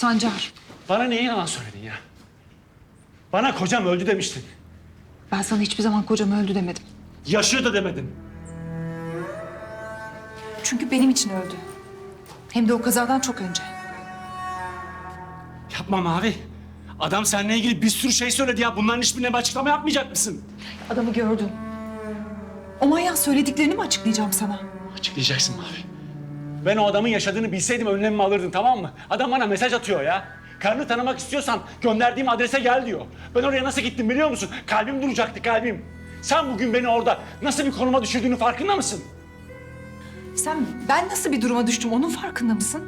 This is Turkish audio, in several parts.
Sancar, Bana niye yalan söyledin ya? Bana kocam öldü demiştin. ben sana hiçbir zaman kocam öldü demedim. Yaşıyor da demedin. Çünkü benim için öldü. Hem de o kazadan çok önce. Yapma Mavi. Adam seninle ilgili bir sürü şey söyledi ya. Bunların hiçbirine bir açıklama yapmayacak mısın? Adamı gördün. O manyağın söylediklerini mi açıklayacağım sana? Açıklayacaksın Mavi. Ben o adamın yaşadığını bilseydim önlemimi alırdım tamam mı? Adam bana mesaj atıyor ya. Karını tanımak istiyorsan gönderdiğim adrese gel diyor. Ben oraya nasıl gittim biliyor musun? Kalbim duracaktı kalbim. Sen bugün beni orada nasıl bir konuma düşürdüğünü farkında mısın? Sen ben nasıl bir duruma düştüm onun farkında mısın?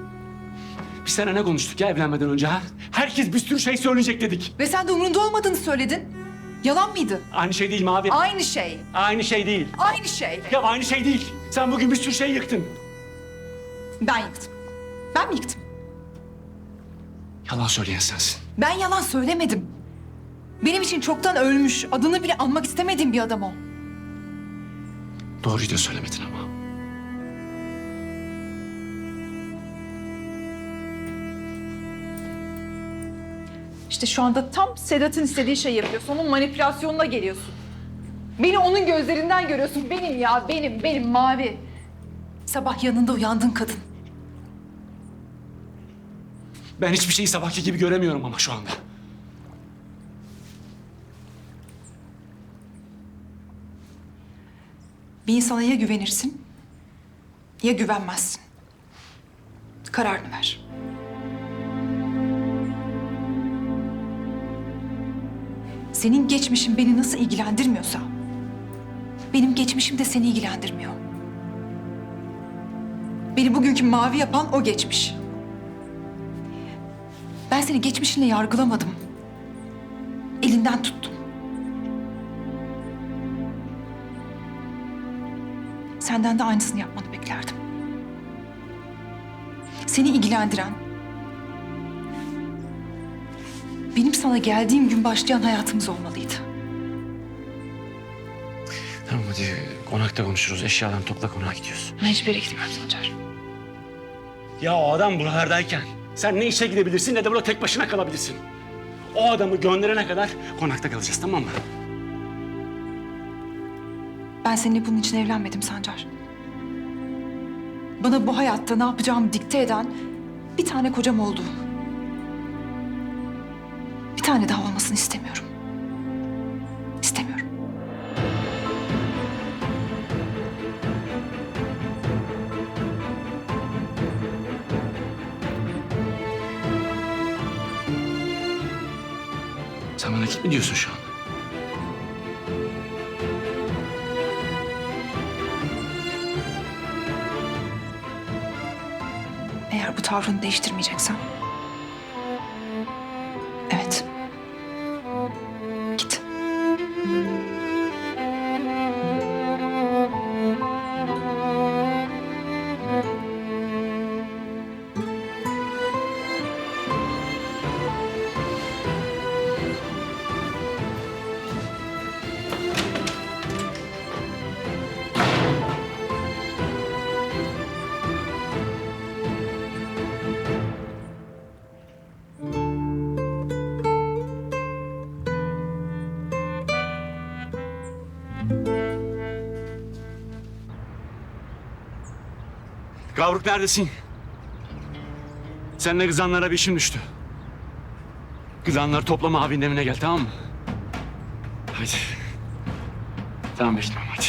Biz seninle ne konuştuk ya evlenmeden önce ha? Herkes bir sürü şey söyleyecek dedik. Ve sen de umurunda olmadığını söyledin. Yalan mıydı? Aynı şey değil Mavi. Aynı şey. Aynı şey değil. Aynı şey. Ya aynı şey değil. Sen bugün bir sürü şey yıktın. Ben yıktım. Ben mi yıktım? Yalan söyleyen sensin. Ben yalan söylemedim. Benim için çoktan ölmüş, adını bile anmak istemediğim bir adam o. Doğruyu da söylemedin ama. İşte şu anda tam Sedat'ın istediği şey yapıyorsun. Onun manipülasyonuna geliyorsun. Beni onun gözlerinden görüyorsun. Benim ya, benim, benim mavi. Sabah yanında uyandın kadın. Ben hiçbir şeyi sabahki gibi göremiyorum ama şu anda. Bir insana ya güvenirsin ya güvenmezsin. Kararını ver. Senin geçmişin beni nasıl ilgilendirmiyorsa benim geçmişim de seni ilgilendirmiyor. Beni bugünkü mavi yapan o geçmiş. Ben seni geçmişinle yargılamadım. Elinden tuttum. Senden de aynısını yapmanı beklerdim. Seni ilgilendiren, benim sana geldiğim gün başlayan hayatımız olmalıydı. Tamam hadi konakta konuşuruz. Eşyalarını topla konağa gidiyoruz. Ben hiçbir yere gitmem Sancar. Ya o adam buralardayken sen ne işe gidebilirsin ne de burada tek başına kalabilirsin. O adamı gönderene kadar konakta kalacağız tamam mı? Ben seninle bunun için evlenmedim Sancar. Bana bu hayatta ne yapacağımı dikte eden bir tane kocam oldu. Bir tane daha olmasını istemiyorum. İstemiyorum. Sen bana git mi diyorsun şu an? Eğer bu tavrını değiştirmeyeceksen... Gavruk neredesin? Seninle kızanlara bir işim düştü. Kızanları toplama abinin evine gel tamam mı? Hadi. Tamam bekliyorum hadi.